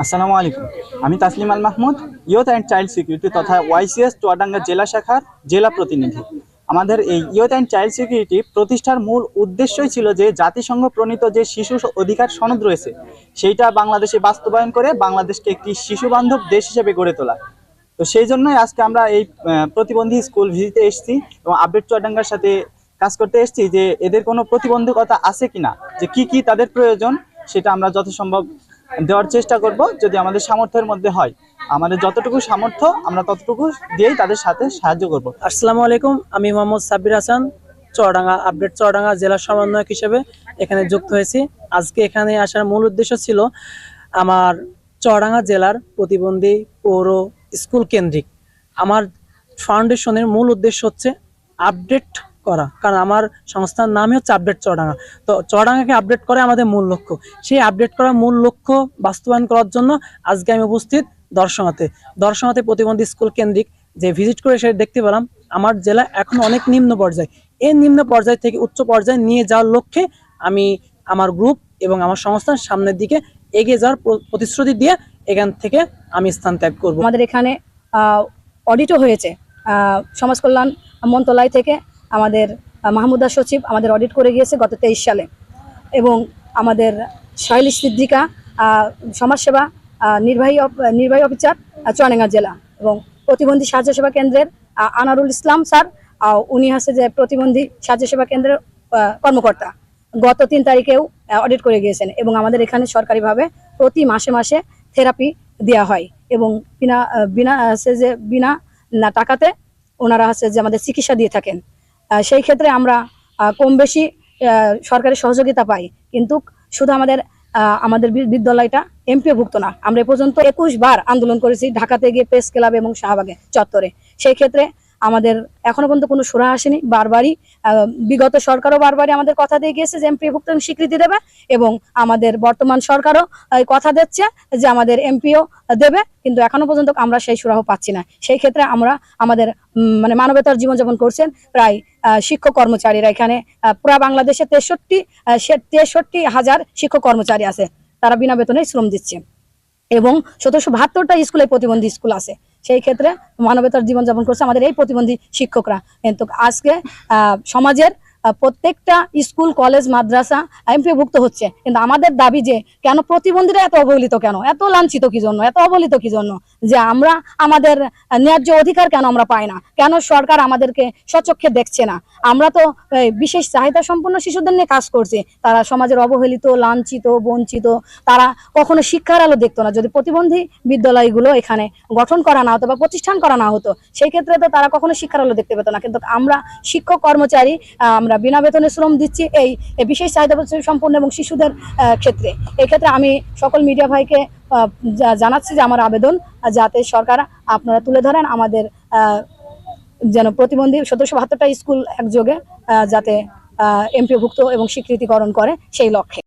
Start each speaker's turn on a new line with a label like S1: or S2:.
S1: আসসালামু আলাইকুম। আমি Taslim Al Mahmud youth and child security তথা ওয়াইসিএস চুয়াডাঙ্গা জেলা শাখার জেলা প্রতিনিধি। আমাদের এই ইয়ুথ অ্যান্ড চাইল্ড সিকিউরিটি প্রতিষ্ঠার মূল উদ্দেশ্যই ছিল যে জাতিসংঘ প্রণীত যে শিশু অধিকার সনদ রয়েছে, সেইটা বাংলাদেশে বাস্তবায়ন করে বাংলাদেশকে একটি শিশু বান্ধব দেশ হিসেবে গড়ে তোলা। তো সেই জন্যই আজকে আমরা এই প্রতিবন্ধী স্কুল ভিজিতে এসেছি এবং আপডেট চুয়াডাঙ্গার সাথে কাজ করতে এসেছি যে এদের কোনো প্রতিবন্ধকতা আছে কিনা, যে কি কি তাদের প্রয়োজন, সেটা আমরা যথাসম্ভব দেওয়ার চেষ্টা করব যদি আমাদের সামর্থ্যের মধ্যে হয়। আমাদের যতটুকু সামর্থ্য, আমরা ততটুকু দিয়েই তাদের সাথে সাহায্য করব।
S2: আসসালামু আলাইকুম, আমি মোহাম্মদ সাব্বির হাসান, চুয়াডাঙ্গা আপডেট চুয়াডাঙ্গা জেলা সমন্বয়ক হিসেবে এখানে যুক্ত হয়েছি। আজকে এখানে আসার মূল উদ্দেশ্য ছিল আমার চুয়াডাঙ্গা জেলার প্রতিবন্ধী পৌর স্কুল কেন্দ্রিক। আমার ফাউন্ডেশনের মূল উদ্দেশ্য হচ্ছে আপডেট করা, কারণ আমার সংস্থার নামই হচ্ছে আপডেট চড়াঙ্গা তো চুয়াডাঙ্গাকে আপডেট করে আমাদের মূল লক্ষ্য। সেই আপডেট করার মূল লক্ষ্য বাস্তবায়ন করার জন্য আজকে আমি উপস্থিত দর্শনাতে। দর্শনাতে প্রতিবন্ধী স্কুল কেন্দ্রিক যে ভিজিট করে সেটা দেখতে পেলাম। আমার জেলা এখন অনেক নিম্ন পর্যায়ে। এই নিম্ন পর্যায় থেকে উচ্চ পর্যায়ে নিয়ে যাওয়ার লক্ষ্যে আমি আমার গ্রুপ এবং আমার সংস্থার সামনের দিকে এগিয়ে যাওয়ার প্রতিশ্রুতি দিয়ে এখান থেকে আমি স্থান ত্যাগ করব।
S3: আমাদের এখানে অডিটও হয়েছে। সমাজ কল্যাণ মন্ত্রণালয় থেকে আমাদের মাহমুদা সচিব আমাদের অডিট করে গিয়েছে গত তেইশ সালে। এবং আমাদের শৈলী সিদ্দিকা সমাজসেবা নির্বাহী নির্বাহী অফিসার চুয়াডাঙ্গা জেলা এবং প্রতিবন্ধী সাহায্য সেবা কেন্দ্রের আনারুল ইসলাম স্যার উনি হচ্ছে যে প্রতিবন্ধী সাহায্য সেবা কেন্দ্রের কর্মকর্তা। গত তিন তারিখেও অডিট করে গিয়েছেন এবং আমাদের এখানে সরকারিভাবে প্রতি মাসে মাসে থেরাপি দেওয়া হয় এবং বিনা বিনা আছে যে বিনা, না, টাকাতে ওনারা হচ্ছে যে আমাদের চিকিৎসা দিয়ে থাকেন। সেই ক্ষেত্রে আমরা কম বেশি সরকারি সহযোগিতা পাই। কিন্তু শুধু আমাদের আমাদের বিদ্যালয়টা এমপিও ভুক্ত না। আমরা এ পর্যন্ত একুশ বার আন্দোলন করেছি ঢাকাতে গিয়ে প্রেস ক্লাব এবং শাহবাগে চত্বরে। সেই ক্ষেত্রে আমাদের এখনও পর্যন্ত কোনো সুরা আসেনি। বারবারই বিগত সরকারও বারবারই আমাদের কথা দিয়ে গিয়েছে যে এমপি ভুক্ত স্বীকৃতি দেবে এবং আমাদের বর্তমান সরকারও কথা দিচ্ছে যে আমাদের এমপিও দেবে, কিন্তু এখনও পর্যন্ত আমরা সেই সুরাহ পাচ্ছি না। সেই ক্ষেত্রে আমরা আমাদের মানে মানবতার জীবনযাপন করছেন প্রায় শিক্ষক কর্মচারীরা এখানে পুরা বাংলাদেশে তেষট্টি তেষট্টি হাজার শিক্ষক কর্মচারী আছে। তারা বিনা বেতনে শ্রম দিচ্ছে। এবং সতেরোশো বাহাত্তরটা স্কুলে প্রতিবন্ধী স্কুল আছে। সেই ক্ষেত্রে মানবতার জীবনযাপন করছে আমাদের এই প্রতিবন্ধী শিক্ষকরা। কিন্তু আজকে সমাজের প্রত্যেকটা স্কুল কলেজ মাদ্রাসা এমপিভুক্ত হচ্ছে। কিন্তু আমাদের দাবি যে কেন প্রতিবন্ধীরা এত অবহেলিত কেন? এত লাঞ্ছিত কি জন্য? এত অবহেলিত কি জন্য? যে আমরা আমাদের ন্যায্য অধিকার কেন আমরা পাই না? কেন সরকার আমাদেরকে সচক্ষে দেখছে না? আমরা তো বিশেষ চাহিদা সম্পন্ন শিশুদের নিয়ে কাজ করছি। তারা সমাজের অবহেলিত লাঞ্ছিত বঞ্চিত তারা কখনো শিক্ষার আলো দেখতো না। যদি প্রতিবন্ধী বিদ্যালয়গুলো এখানে গঠন করা না হতো বা প্রতিষ্ঠান করা না হতো সেই ক্ষেত্রে তো তারা কখনো শিক্ষার আলো দেখতে পেতো না। কিন্তু আমরা শিক্ষক কর্মচারী আহ, আমরা বিনা বেতনে শ্রম দিচ্ছি এই বিশেষ চাহিদা সম্পন্ন এবং শিশুদের ক্ষেত্রে। এক্ষেত্রে ক্ষেত্রে আমি সকল মিডিয়া ভাইকে জানাচ্ছি যে আমার আবেদন যাতে সরকার আপনারা তুলে ধরেন আমাদের যেন প্রতিবন্ধী সতেরোশো বাহাত্তরটা স্কুল একযোগে যাতে এমপিভুক্ত এবং স্বীকৃতিকরণ করে সেই লক্ষ্যে।